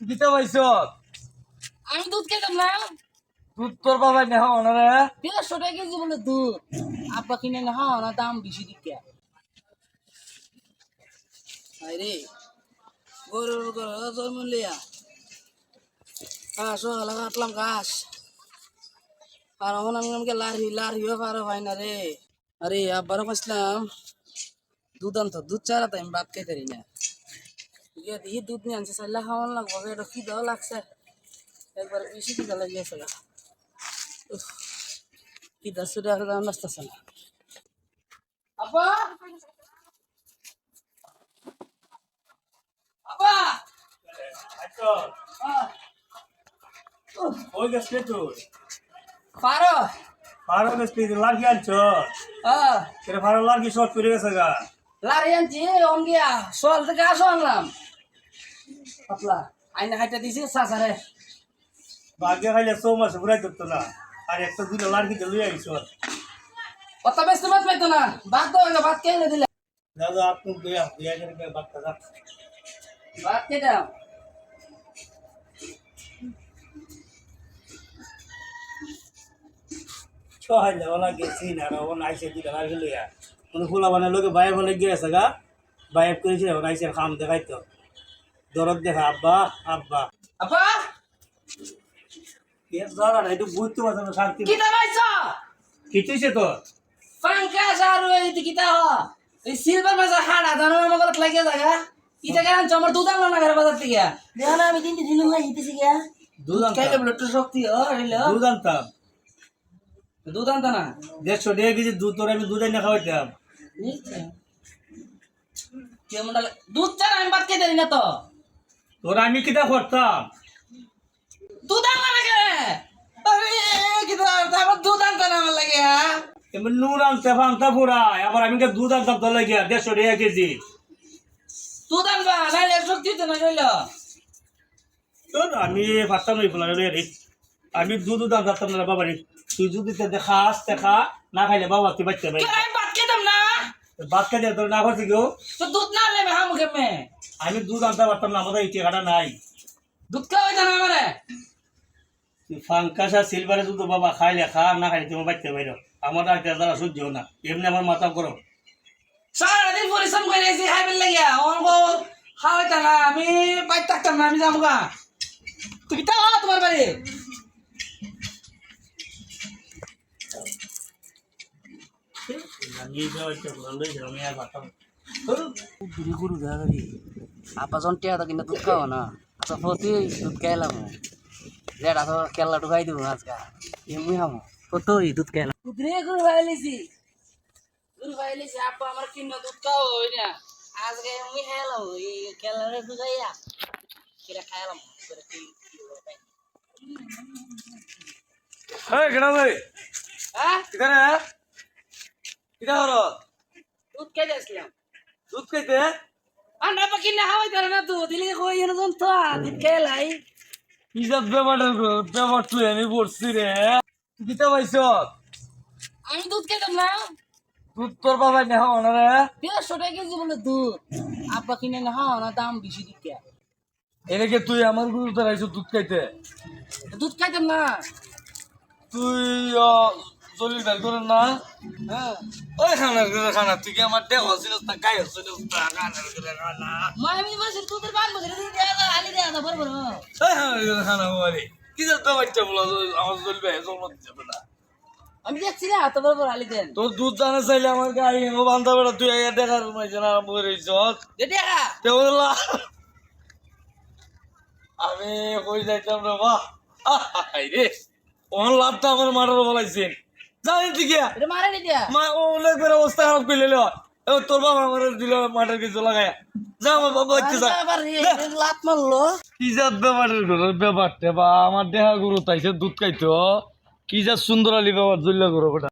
দিতে পাইছ? আমি দুধ খেতাম না। দুধ তোর বাবা নেহা অনারে দেড়শো টাকা কেজি বলে দুধ। আব্বা কিনে না হওয়া না দাম বেশি দিকে রে গরুর গরু জন্ম লিয়া ঘাস কাটলাম ঘাস আর এখন আমি আমাকে লারি লারিও পারো হয় না রে আরে আব্বারও পাইছিলাম দুধ আনতো দুধ ছাড়া তো আমি ভাত খাইতে না। গিয়ে দেখি দুধ নিয়ে আনছে চাইলে খাওয়ান লাগবো এটা খিদাও লাগছে। একবার বেশি খিদা লাগিয়েছে গা। খিদা সুরে এখন আসতেছে না। আব্বা! আহ, ওই গেছে তোর পারো। ফারো গেছে লার্কি আনছ? আহ, সেটা ফারো লার্কি শর্ট করে গেছে গা। লারি আনছি অন গিয়া সোয়াল থেকে আসো আনলাম। পাতলা। আইনা হাইটা দিছি সাসারে ভাগ্যে খাইলে চৌ মাছ ঘুরাই ধরতো না। আর একটা দুটো লার্কিতে লুই আইছ কত ব্যস্ত মাত পাইতো না। ভাত তো আগে ভাত খেয়ে দিলে? দাদা আপনি দুয়া দুয়া করে বাচ্চা যা ভাত খেয়ে দাও ছয় যাওয়া গেছি না ওন আইসে দুটো লার্কি লইয়া। মানে ফুলা মানে লোকে বাইরে বলে গিয়েছে গা? বাইরে করেছে ওন আইসে খাম দেখাইতো। দরদ দেখা আব্বা আব্বা। আপা! কে দাদা না একটু বুঝতে পারছ না শান্তি কি দাবাইছ খিচুইছে তো পাঙ্কাস আর এই কিতা হ? এই সিলভার মাছ হাড়া দানো আমার গলত লাগিয়ে জায়গা ইটা কেন আমার দুধ আনলো না ঘরে বাজার থেকে। দেখো না আমি তিনটে দিন হয়ে যেতেছি গিয়া। দুধ আনতাম বলে একটু শক্তি ও হইল। দুধ আনতাম দুধ আনতো না? দেড়শো দেড় কেজি দুধ তোর আমি দুধ এনে খাওয়াইতাম। কেমন লাগে দুধ ছাড়া আমি ভাত খেতে দিই না তো? তোর আমি কিটা করতাম? দুধ আনবা কে আরে কিতা আমার দুধ আনতো না আমার লাগে হ্যাঁ? এমন নুন আনতে ফানতে পুরাই আবার আমি কে দুধ আনতাম তোর লাগিয়া দেড়শো দেড় কেজি। দুধ আনবা নাইলে শক্তি তো না হইল তোর আমি পারতাম নাই ফেলা রে আমি দুধ উদান যাতাম না বাবা রে তুই যদি দেখাস দেখা না খাইলে বাবা তুই বাচ্চা ভাই কেন আমি ভাত খেতাম না ভাত খাইতে তোর না করছি কেউ? তো দুধ না আনলে আমি হামু কেমনে আমি দুধ আনতে পারতাম না আমাদের এই টাকাটা নাই। দুধ খাওয়াই জানা আমারে। তুই ফাঙ্কাসা সিলভারে যদি বাবা খাইলে খা না খাইলে তোমার বাচ্চা বাইর। আমার আর দ্বারা সহ্য না। এমনি আমার মাথা গরম। সারাদিন পরিশ্রম করে এসে খাইবেন লাগিয়া অল্প খাওয়াইতা না আমি বাইর থাকতাম না আমি যাব তুমি তা তোমার বাড়ি আমি এই বাচ্চা ভালো আমি আর পারতাম না। গুরু দাদি আপা জন টিয়া কিনা দুধ খাওয়া না আচ্ছা প্রতি দুধ খাইলাম লেট আসো কেলা ঢুকাই দিব আজকে এমনি খাব কতই দুধ খাইলাম দুধ রে গুরু খাইলিছি গুরু খাইলিছি আপা আমার কিনা দুধ খাও ওই না আজকে এমনি খাইলাম এই কেলা রে ঢুকাইয়া কিরা খাইলাম করে কি এই কেডা ভাই। হ্যাঁ? কিদারে কিদা হলো দুধ খাইতে আসলাম দুধ খাইতে? আমরা আপা কিনা খাওয়াই তারা না দুধ। দিলে কই এনে জন তো দুধ খাইলাই ইজাত ব্যাপারটা ব্যাপার তুই আমি পড়ছি রে। দিতে পাইছ আমি দুধ খাইতাম না। দুধ তোর বাবা নেহা অনারে দেড়শো টাকা কেজি বলে দুধ। আব্বা কিনে না হওয়া না দাম বেশি দিকে। এনেকে তুই আমার গুরু দাঁড়াইছ দুধ খাইতে। দুধ খাইতাম না। তুই জলিল বের করেন না হ্যাঁ? ওই খানার করে খানা তুই কি আমার দেহ ছিল না গায়ে ছিল খানার করে খানা? মই আমি বসে দুধের পান বসে দিদি দেয়া আলি দেয়া দাও বরবর ওই খানার করে খানা হওয়ারে কি যে তো বাচ্চা বলো আমার জলবে জমত যাবে না। আমি দেখছি না তো বরবর আলি দেন। তোর দুধ জানা চাইলে আমার গায়ে ও বান্ধা বেড়া তুই আগে দেখার মাইছে না মরে ইজ্জত দেখা তে বললা। আমি কই যাইতাম রে বাহ। আহাই রে ওন লাভটা আমার মারার বলাইছেন? জানি তুই কে এটা মারে নি দিয়া মা ও অনেক বেড়ে অবস্থা খারাপ করে এবার তোর বাবা আমার দিল মাঠের কিছু লাগায়। যা আমার বাবা হচ্ছে লাত মারলো। কি যা ব্যাপারের ঘরের ব্যাপারটা বা আমার দেহা গরু তাইছে দুধ খাইতো কি যা সুন্দর আলী ব্যাপার জল্লা গরু